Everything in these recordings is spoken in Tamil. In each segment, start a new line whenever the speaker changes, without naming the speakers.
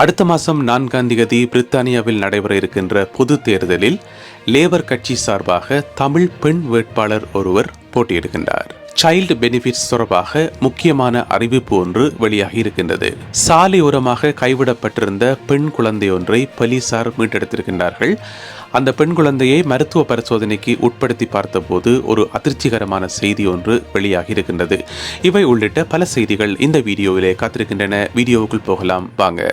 அடுத்த மாதம் நான்காம் தேதி பிரித்தானியாவில் நடைபெற இருக்கின்ற பொது தேர்தலில் லேபர் கட்சி சார்பாக தமிழ் பெண் வேட்பாளர் ஒருவர் போட்டியிடுகின்றார். சைல்டு பெனிஃபிட்ஸ் தொடர்பாக முக்கியமான அறிவிப்பு ஒன்று வெளியாகி இருக்கின்றது. சாலையோரமாக கைவிடப்பட்டிருந்த பெண் குழந்தை ஒன்றை போலீசார் மீட்டெடுத்திருக்கின்றார்கள். அந்த பெண் குழந்தையை மருத்துவ பரிசோதனைக்கு உட்படுத்தி பார்த்தபோது ஒரு அதிர்ச்சிகரமான செய்தி ஒன்று வெளியாகி இருக்கின்றது. இவை உள்ளிட்ட பல செய்திகள் இந்த வீடியோவிலே காத்திருக்கின்றன. வீடியோவுக்குள் போகலாம். வாங்க.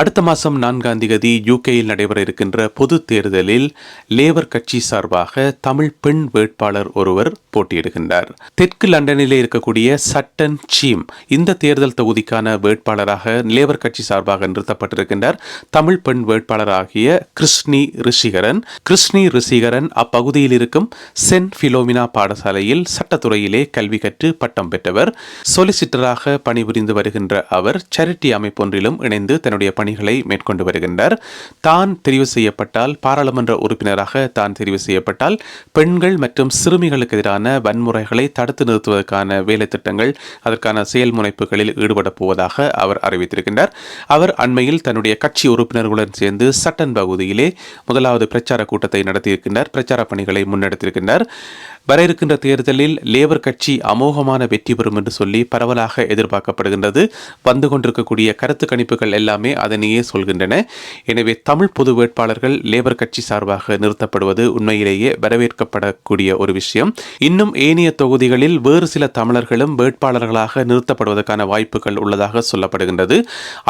அடுத்த மாதம் நான்காம் தேதி யூகேயில் நடைபெற இருக்கின்ற பொது தேர்தலில் லேபர் கட்சி சார்பாக தமிழ் பெண் வேட்பாளர் ஒருவர் போட்டியிடுகின்றார். தெற்கு லண்டனிலே இருக்கக்கூடிய சட்டன் சீம் இந்த தேர்தல் தொகுதிக்கான வேட்பாளராக லேபர் கட்சி சார்பாக நிறுத்தப்பட்டிருக்கின்றார். தமிழ் பெண் வேட்பாளராகிய கிருஷ்ணி ரிஷிகரன். கிருஷ்ணி ரிஷிகரன் அப்பகுதியில் இருக்கும் சென்ட் பிலோமினா பாடசாலையில் சட்டத்துறையிலே கல்வி கற்று பட்டம் பெற்றவர். சொலிசிட்டராக பணிபுரிந்து வருகின்ற அவர் சேரிட்டி அமைப்பொன்றிலும் இணைந்து தன்னுடைய பணிகளை மேற்கொண்டு வருகின்றார். தான் தெரிவு செய்யப்பட்டால் பாராளுமன்ற உறுப்பினராக தான் தெரிவு செய்யப்பட்டால் பெண்கள் மற்றும் சிறுமிகளுக்கு எதிரான வன்முறைகளை தடுத்து நிறுத்துவதற்கான வேலை திட்டங்கள் அதற்கான செயல்முனைப்புகளில் ஈடுபடப் போவதாக அவர் அறிவித்திருக்கின்றார். அவர் அண்மையில் தன்னுடைய கட்சி உறுப்பினர்களுடன் சேர்ந்து சட்டன் பகுதியிலே முதலாவது பிரச்சார கூட்டத்தை நடத்தியிருக்கின்றார். பிரச்சார பணிகளை முன்னெடுத்திருக்கின்றார். வர இருக்கின்ற தேர்தலில் லேபர் கட்சி அமோகமான வெற்றி பெறும் என்று சொல்லி பரவலாக எதிர்பார்க்கப்படுகின்றது. வந்து கொண்டிருக்கக்கூடிய கருத்து கணிப்புகள் எல்லாமே அதனையே சொல்கின்றன. எனவே தமிழ் பொது வேட்பாளர்கள் லேபர் கட்சி சார்பாக நிறுத்தப்படுவது உண்மையிலேயே வரவேற்கப்படக்கூடிய ஒரு விஷயம். இன்னும் ஏனைய தொகுதிகளில் வேறு சில தமிழர்களும் வேட்பாளர்களாக நிறுத்தப்படுவதற்கான வாய்ப்புகள் உள்ளதாக சொல்லப்படுகின்றது.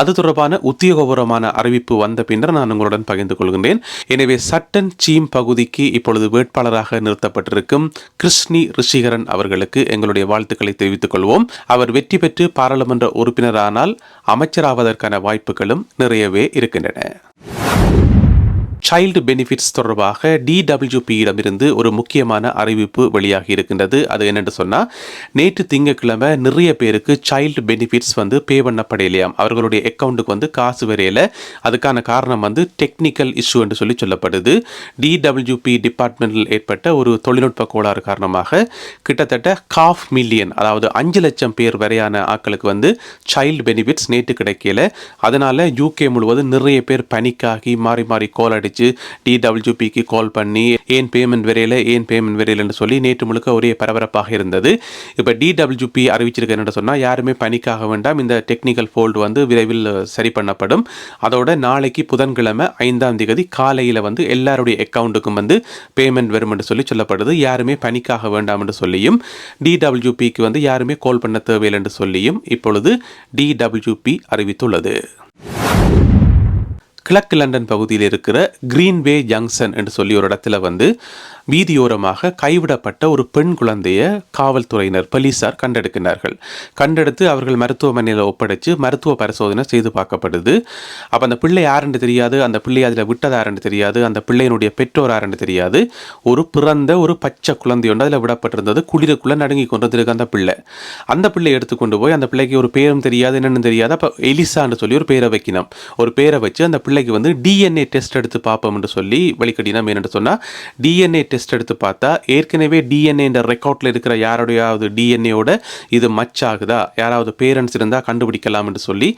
அது தொடர்பான உத்தியோகபூர்வமான அறிவிப்பு வந்த பின்னர் நான் உங்களுடன் பகிர்ந்து கொள்கின்றேன். எனவே சட்டன் சீம் பகுதிக்கு இப்பொழுது வேட்பாளராக நிறுத்தப்பட்டிருக்கும் கிருஷ்ணி ரிஷிகரன் அவர்களுக்கு எங்களுடைய வாழ்த்துக்களை தெரிவித்துக் கொள்வோம். அவர் வெற்றி பெற்று பாராளுமன்ற உறுப்பினரானால் அமைச்சராவதற்கான வாய்ப்புகளும் நிறையவே இருக்கின்றன. சைல்டு பெனிஃபிட்ஸ் தொடர்பாக டிடபிள்யூபியிடமிருந்து ஒரு முக்கியமான அறிவிப்பு வெளியாகி இருக்கின்றது. அது என்னென்று சொன்னால் நேற்று திங்கட்கிழமை நிறைய பேருக்கு சைல்டு பெனிஃபிட்ஸ் வந்து பே பண்ணப்படையிலையாம் அவர்களுடைய அக்கௌண்ட்டுக்கு வந்து காசு வரையில. அதுக்கான காரணம் வந்து டெக்னிக்கல் இஷ்யூ என்று சொல்லி சொல்லப்படுது. டிடபிள்யூபி டிபார்ட்மெண்டில் ஏற்பட்ட ஒரு தொழில்நுட்ப கோளாறு காரணமாக கிட்டத்தட்ட காஃப் மில்லியன் அதாவது அஞ்சு லட்சம் பேர் வரையான ஆட்களுக்கு வந்து சைல்டு பெனிஃபிட்ஸ் நேற்று கிடைக்கல. அதனால யூகே முழுவதும் நிறைய பேர் பனிக்காகி மாறி மாறி கோல் வச்சு டிடபிள்யூபிக்கு கால் பண்ணி ஏன் பேமெண்ட் வரையில? ஏன் பேமெண்ட் வரையிலன்னு சொல்லி நேற்று முழுக்க ஒரே பரபரப்பாக இருந்தது. இப்போ டிடபிள்யூபி அறிவிச்சிருக்கேன்னு சொன்னால் யாருமே பணிக்காக வேண்டாம். இந்த டெக்னிக்கல் ஃபோல்டு வந்து விரைவில் சரி பண்ணப்படும். அதோட நாளைக்கு புதன்கிழமை ஐந்தாம் தேதி காலையில் வந்து எல்லாருடைய அக்கௌண்ட்டுக்கும் வந்து பேமெண்ட் வரும் என்று சொல்லி சொல்லப்படுது. யாருமே பணிக்காக வேண்டாம் என்று சொல்லியும் டிடபிள்யூபிக்கு வந்து யாருமே கால் பண்ண தேவையில்லை என்று சொல்லியும் இப்பொழுது டிடபிள்யூபி அறிவித்துள்ளது. கிழக்கு லண்டன் பகுதியில் இருக்கிற கிரீன்வே ஜங்ஷன் என்று சொல்லி ஒரு இடத்துல வந்து வீதியோரமாக கைவிடப்பட்ட ஒரு பெண் குழந்தையை காவல்துறையினர் போலீசார் கண்டெடுக்கிறார்கள் கண்டெடுத்து அவர்கள் மருத்துவமனையில் ஒப்படைச்சு மருத்துவ பரிசோதனை செய்து பார்க்கப்படுது. அப்போ அந்த பிள்ளை யாருன்னு தெரியாது அந்த பிள்ளை அதில் விட்டது யாருன்னு தெரியாது அந்த பிள்ளையினுடைய பெற்றோர் யாருன்னு தெரியாது. ஒரு பிறந்த ஒரு பச்சை குழந்தை ஒன்று அதில் விடப்பட்டிருந்தது. குளிருக்குள்ளே நடுங்கி கொண்டிருக்கு அந்த பிள்ளை. அந்த பிள்ளை எடுத்துக்கொண்டு போய் அந்த பிள்ளைக்கு ஒரு பேரும் தெரியாது என்னென்னு தெரியாது. அப்போ எலிசான்னு சொல்லி ஒரு பேரை வைக்கணும். ஒரு பேரை வச்சு அந்த பிள்ளை பிள்ளைக்கு வந்து டிஎன்ஏ டெஸ்ட் எடுத்து பார்ப்போம் என்று சொல்லி வழிகட்டினா என்னென்னு சொன்னால் டிஎன்ஏ டெஸ்ட் எடுத்து பார்த்தா ஏற்கனவே டிஎன்ஏ ரெக்கார்டில் இருக்கிற யாரோடையாவது டிஎன்ஏவோட இது மச் ஆகுதா? யாராவது பேரண்ட்ஸ் இருந்தால் கண்டுபிடிக்கலாம் என்று சொல்லி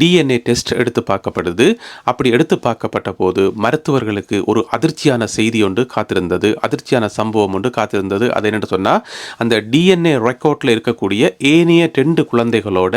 டிஎன்ஏ டெஸ்ட் எடுத்து பார்க்கப்படுது. அப்படி எடுத்து பார்க்கப்பட்ட போது மருத்துவர்களுக்கு ஒரு அதிர்ச்சியான செய்தி ஒன்று காத்திருந்தது. அதிர்ச்சியான சம்பவம் ஒன்று காத்திருந்தது. அது என்னென்னு சொன்னால் அந்த டிஎன்ஏ ரெக்கார்டில் இருக்கக்கூடிய ஏனைய ரெண்டு குழந்தைகளோட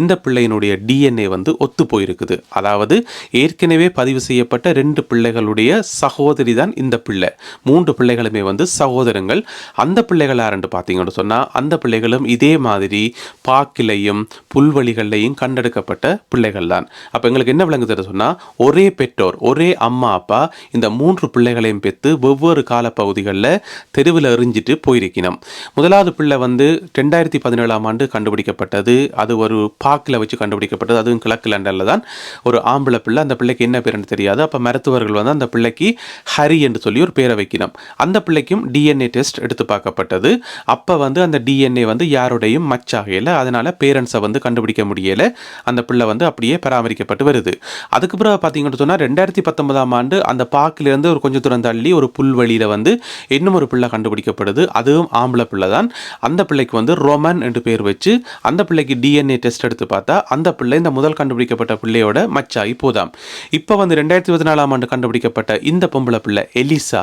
இந்த பிள்ளையினுடைய டிஎன்ஏ வந்து ஒத்து போயிருக்குது. அதாவது ஏற்கனவே பதிவு செய்யப்பட்ட ரெண்டு பிள்ளைகளுடைய சகோதரி தான் இந்த பிள்ளை. மூன்று பிள்ளைகளுமே வந்து சகோதரங்கள். அந்த பிள்ளைகள் யாருன்னு பார்த்தீங்கன்னு சொன்னால் அந்த பிள்ளைகளும் இதே மாதிரி பாக்கிலையும் புல்வெளிகள்லையும் கண்டெடுக்கப்பட்ட பிள்ளைகள் தான் அப்போ எங்களுக்கு என்ன விளங்குதுன்னு சொன்னால் ஒரே பெற்றோர் ஒரே அம்மா அப்பா இந்த மூன்று பிள்ளைகளையும் பெற்று வெவ்வேறு காலப்பகுதிகளில் தெருவில் எறிஞ்சிட்டு போயிருக்கணும் முதலாவது பிள்ளை வந்து ரெண்டாயிரத்தி பதினேழாம் ஆண்டு கண்டுபிடிக்கப்பட்டது. அது ஒரு பாக்கில் வச்சு கண்டுபிடிக்கப்பட்டது. அதுவும் கிழக்கு லண்டனில் தான் ஒரு ஆம்பளை பிள்ளை அந்த பிள்ளை பிள்ளைக்கு என்ன பேருன்னு தெரியாது. அப்போ மருத்துவர்கள் வந்து அந்த பிள்ளைக்கு ஹரி என்று சொல்லி ஒரு பேரை வைக்கணும். அந்த பிள்ளைக்கும் டிஎன்ஏ டெஸ்ட் எடுத்து பார்க்கப்பட்டது. அப்போ வந்து அந்த டிஎன்ஏ வந்து யாருடையும் மச் அதனால் பேரண்ட்ஸை வந்து கண்டுபிடிக்க முடியலை. அந்த பிள்ளை வந்து அப்படியே பராமரிக்கப்பட்டு வருது. அதுக்கு பிறகு பார்த்தீங்கன்னு சொன்னால் ரெண்டாயிரத்தி பத்தொன்பதாம் ஆண்டு அந்த பாக்கிலிருந்து ஒரு கொஞ்சம் தூரம் தள்ளி ஒரு புல்வெளியில் வந்து இன்னும் ஒரு பிள்ளை கண்டுபிடிக்கப்படுது. அதுவும் ஆம்பளை பிள்ளை தான். அந்த பிள்ளைக்கு வந்து ரோமன் என்று பேர் வச்சு அந்த பிள்ளைக்கு டிஎன்ஏ டெஸ்ட் எடுத்து பார்த்தா அந்த பிள்ளை இந்த முதல் கண்டுபிடிக்கப்பட்ட பிள்ளையோட மச்சாகி போதாம். இப்போ வந்து ரெண்டாயிரத்தி இருபத்தி நாலாம் ஆண்டு கண்டுபிடிக்கப்பட்ட இந்த பொம்பளை பிள்ளை எலிசா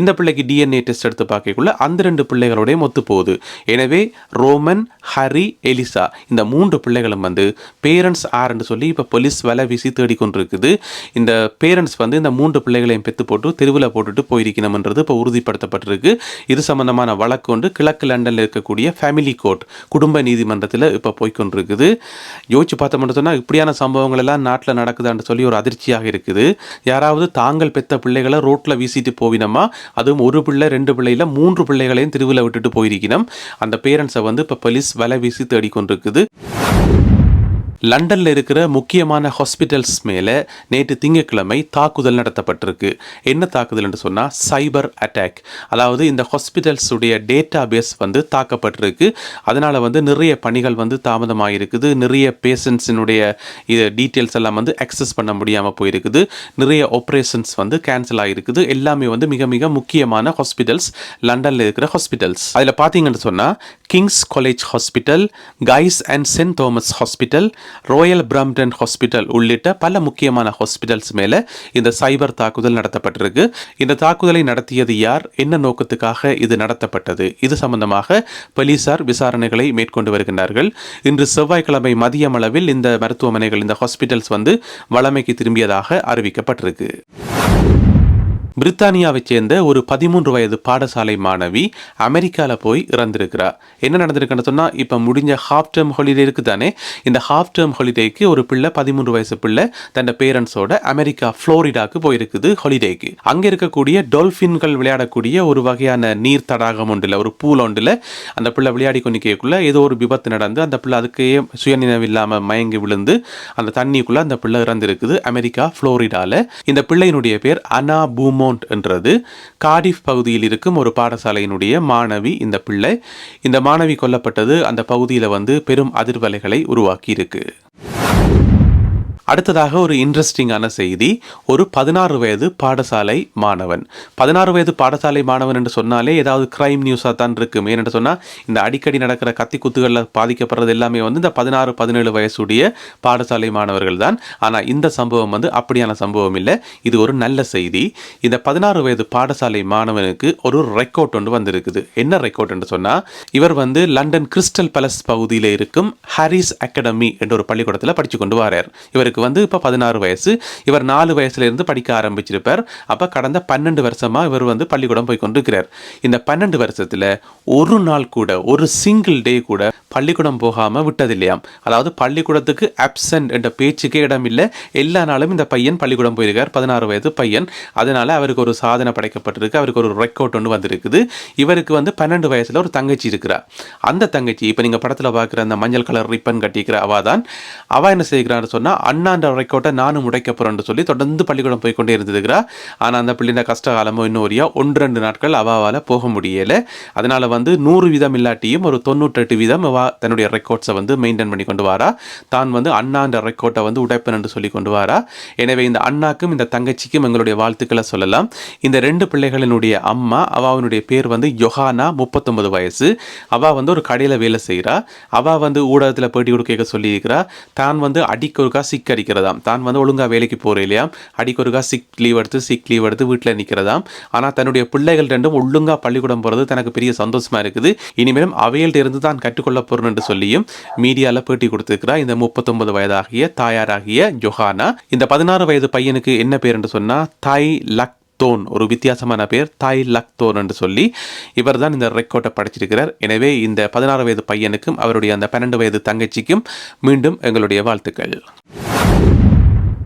இந்த பிள்ளைக்கு டிஎன்ஏ டெஸ்ட் எடுத்து பார்க்கக்குள்ள அந்த ரெண்டு பிள்ளைகளுடைய ஒத்து போகுது. எனவே ரோமன் ஹரி எலிசா இந்த மூன்று பிள்ளைகளும் வந்து பேரண்ட்ஸ் ஆர்ன்னு சொல்லி இப்போ போலீஸ் வலை வீசி தேடிக்கொண்டிருக்குது இந்த பேரண்ட்ஸ் வந்து இந்த மூன்று பிள்ளைகளையும் பெற்று போட்டு தெருவில் போட்டுட்டு போயிருக்கணும்ன்றது இப்போ உறுதிப்படுத்தப்பட்டிருக்கு. இது சம்பந்தமான வழக்கு ஒன்று. கிழக்கு லண்டனில் இருக்கக்கூடிய ஃபேமிலி கோர்ட் குடும்ப நீதிமன்றத்தில் இப்போ போய்கொண்டிருக்குது யோசிச்சு பார்த்தோம்னு சொன்னால் இப்படியான சம்பவங்கள் எல்லாம் நாட்டில் நடக்குதான்னு சொல்லி ஒரு அதிர்ச்சியாக இருக்குது. யாராவது தாங்கள் பெத்த பிள்ளைகளை ரோட்டில் வீசிட்டு போவினமா? அதுவும் ஒரு பிள்ளை ரெண்டு பிள்ளையில் மூன்று பிள்ளைகளையும் திருவிழா விட்டுட்டு போயிருக்கணும் அந்த பேரண்ட்ஸை வந்து இப்போ போலீஸ் வலை வீசி தேடிக்கொண்டிருக்குது. லண்டனில் இருக்கிற முக்கியமான ஹாஸ்பிட்டல்ஸ் மேலே நேற்று திங்கட்கிழமை தாக்குதல் நடத்தப்பட்டிருக்கு. என்ன தாக்குதல் என்று சொன்னால் சைபர் அட்டாக். அதாவது இந்த ஹாஸ்பிட்டல்ஸுடைய டேட்டா பேஸ் வந்து தாக்கப்பட்டிருக்கு. அதனால் வந்து நிறைய பணிகள் வந்து தாமதமாக இருக்குது நிறைய பேஷண்ட்ஸினுடைய இது டீட்டெயில்ஸ் எல்லாம் வந்து அக்சஸ் பண்ண முடியாமல் போயிருக்குது. நிறைய ஆப்ரேஷன்ஸ் வந்து கேன்சல் ஆகிருக்குது எல்லாமே வந்து மிக மிக முக்கியமான ஹாஸ்பிட்டல்ஸ் லண்டனில் இருக்கிற ஹாஸ்பிட்டல்ஸ் அதில் பார்த்தீங்கன்னு சொன்னால் King's College Hospital Guy's and St Thomas Hospital Royal Brompton Hospital உள்ளிட்ட பல முக்கியமான ஹாஸ்பிட்டல்ஸ் மேலே இந்த சைபர் தாக்குதல் நடத்தப்பட்டிருக்கு. இந்த தாக்குதலை நடத்தியது யார்? என்ன நோக்கத்துக்காக இது நடத்தப்பட்டது? இது சம்பந்தமாக போலீசார் விசாரணைகளை மேற்கொண்டு வருகின்றார்கள். இன்று செவ்வாய்க்கிழமை மதியம் அளவில் இந்த மருத்துவமனைகள் இந்த ஹாஸ்பிட்டல்ஸ் வந்து வளமைக்கு திரும்பியதாக அறிவிக்கப்பட்டிருக்கு. பிரித்தானியாவைச் சேர்ந்த ஒரு பதிமூன்று வயது பாடசாலை மாணவி அமெரிக்காவில் போய் இறந்திருக்கிறார். என்ன நடந்திருக்குன்னு சொன்னால் இப்போ முடிஞ்ச ஹாஃப் டேர்ம் ஹாலிடே இருக்குது தானே இந்த ஹாஃப் டேர்ம் ஹாலிடேக்கு ஒரு பிள்ளை பதிமூன்று வயசு பிள்ளை தன் பேரண்ட்ஸோட அமெரிக்கா ஃப்ளோரிடாக்கு போயிருக்குது ஹாலிடேக்கு அங்கே இருக்கக்கூடிய டொல்ஃபின்கள் விளையாடக்கூடிய ஒரு வகையான நீர் தடாகம் ஒன்றில் ஒரு பூல் ஒன்றில் அந்த பிள்ளை விளையாடி கொண்டிக்கக்குள்ள ஏதோ ஒரு விபத்து நடந்து அந்த பிள்ளை அதுக்கே சுயநினைவு இல்லாமல் மயங்கி விழுந்து அந்த தண்ணிக்குள்ளே அந்த பிள்ளை இறந்திருக்குது அமெரிக்கா ஃப்ளோரிடாவில் இந்த பிள்ளையினுடைய பேர் அனா பூமோ மவுண்ட் என்றது. காடிஃப் பகுதியில் இருக்கும் ஒரு பாடசாலையினுடைய மாணவி இந்த பிள்ளை. இந்த மாணவி கொல்லப்பட்டது அந்த பகுதியில் வந்து பெரும் அதிர்வலைகளை உருவாக்கியிருக்கு. அடுத்ததாக ஒரு இன்ட்ரெஸ்டிங்கான செய்தி. ஒரு பதினாறு வயது பாடசாலை மாணவன். பதினாறு வயது பாடசாலை மாணவன் என்று சொன்னாலே ஏதாவது கிரைம் நியூஸாக தான் இருக்கும் ஏன்னு சொன்னால் இந்த அடிக்கடி நடக்கிற கத்தி குத்துகளில் பாதிக்கப்படுறது எல்லாமே வந்து இந்த பதினாறு பதினேழு வயசுடைய பாடசாலை மாணவர்கள் தான். ஆனால் இந்த சம்பவம் வந்து அப்படியான சம்பவம் இல்லை. இது ஒரு நல்ல செய்தி. இந்த பதினாறு வயது பாடசாலை மாணவனுக்கு ஒரு ரெக்கார்ட் ஒன்று வந்திருக்குது. என்ன ரெக்கார்ட் என்று சொன்னால் இவர் வந்து லண்டன் கிறிஸ்டல் பேலஸ் பகுதியில் இருக்கும் ஹாரிஸ் அகாடமி என்ற ஒரு பள்ளிக்கூடத்தில் படித்து கொண்டு வரார். இவருக்கு இவருக்கு வந்து இப்போ பதினாறு வயசு. இவர் நாலு வயசுலேருந்து படிக்க ஆரம்பிச்சிருப்பார். அப்போ கடந்த பன்னெண்டு வருஷமாக இவர் வந்து பள்ளிக்கூடம் போய் கொண்டிருக்கிறார் இந்த பன்னெண்டு வருஷத்தில் ஒரு நாள் கூட ஒரு சிங்கிள் டே கூட பள்ளிக்கூடம் போகாமல் விட்டதில்லையாம். அதாவது பள்ளிக்கூடத்துக்கு அப்சன்ட் என்ற பேச்சுக்கே இடம் இல்லை எல்லா நாளும் இந்த பையன் பள்ளிக்கூடம் போயிருக்கார். பதினாறு வயது பையன். அதனால் அவருக்கு ஒரு சாதனை படைக்கப்பட்டிருக்கு. அவருக்கு ஒரு ரெக்கார்ட் ஒன்று வந்திருக்குது. இவருக்கு வந்து பன்னெண்டு வயசில் ஒரு தங்கச்சி இருக்கிறா அந்த தங்கச்சி இப்போ நீங்கள் படத்தில் பார்க்குற அந்த மஞ்சள் கலர் ரிப்பன் கட்டிக்கிற அவா தான். அவள் என்ன செய்கிறான்னு சொன்னால் அண்ணாண்ட ரெக்கார்ட்டை நானும் உடைக்க போகிறேன்னு சொல்லி தொடர்ந்து பள்ளிக்கூடம் போய் கொண்டே இருந்திருக்கிறா ஆனால் அந்த பிள்ளைங்க கஷ்ட காலமோ இன்னும் ஒன்று ரெண்டு நாட்கள் அவாவால் போக முடியலை. அதனால் வந்து நூறு வீதம் இல்லாட்டியும் ஒரு தொண்ணூற்றெட்டு வீதம் அவா தன்னுடைய ரெக்கார்ட்ஸை வந்து மெயின்டைன் பண்ணி கொண்டு வாரா. தான் வந்து அண்ணான்ற ரெக்கார்ட்டை வந்து உடைப்பன் என்று சொல்லி கொண்டு வாரா. எனவே இந்த அண்ணாக்கும் இந்த தங்கச்சிக்கும் எங்களுடைய வாழ்த்துக்களை சொல்லலாம். இந்த ரெண்டு பிள்ளைகளினுடைய அம்மா அவனுடைய பேர் வந்து யொஹானா முப்பத்தொன்பது வயசு. அவள் வந்து ஒரு கடையில் வேலை செய்கிறா அவள் வந்து ஊடகத்தில் பேட்டி கொடுக்க சொல்லியிருக்கிறா. தான் வந்து அடிக்கொருக்கா சிக் அடிக்கிறதாம். தான் வந்து ஒழுங்காக வேலைக்கு போகிற இல்லையா அடிக்கொருக்கா சிக் லீவ் எடுத்து சிக் லீவ் எடுத்து வீட்டில் நிற்கிறதாம் ஆனால் தன்னுடைய பிள்ளைகள் ரெண்டும் ஒழுங்காக பள்ளிக்கூடம் போகிறது தனக்கு பெரிய சந்தோஷமாக இருக்குது. இனிமேலும் அவையில்ட்ட இருந்து தான் கற்றுக்கொள்ள போகிறேன் என்று சொல்லியும் மீடியாவில் பேட்டி கொடுத்துருக்கிறா. இந்த முப்பத்தொன்பது வயதாகிய தாயாராகிய ஜொஹானா. இந்த பதினாறு வயது பையனுக்கு என்ன பேர் என்று சொன்னால் தாய் லக் தோன். ஒரு வித்தியாசமான பேர் தாய் லக் தோன் என்று சொல்லி இவர் தான் இந்த ரெக்கார்டை படைச்சிருக்கிறார். எனவே இந்த பதினாறு வயது பையனுக்கும் அவருடைய அந்த பன்னெண்டு வயது தங்கச்சிக்கும் மீண்டும் எங்களுடைய வாழ்த்துக்கள்.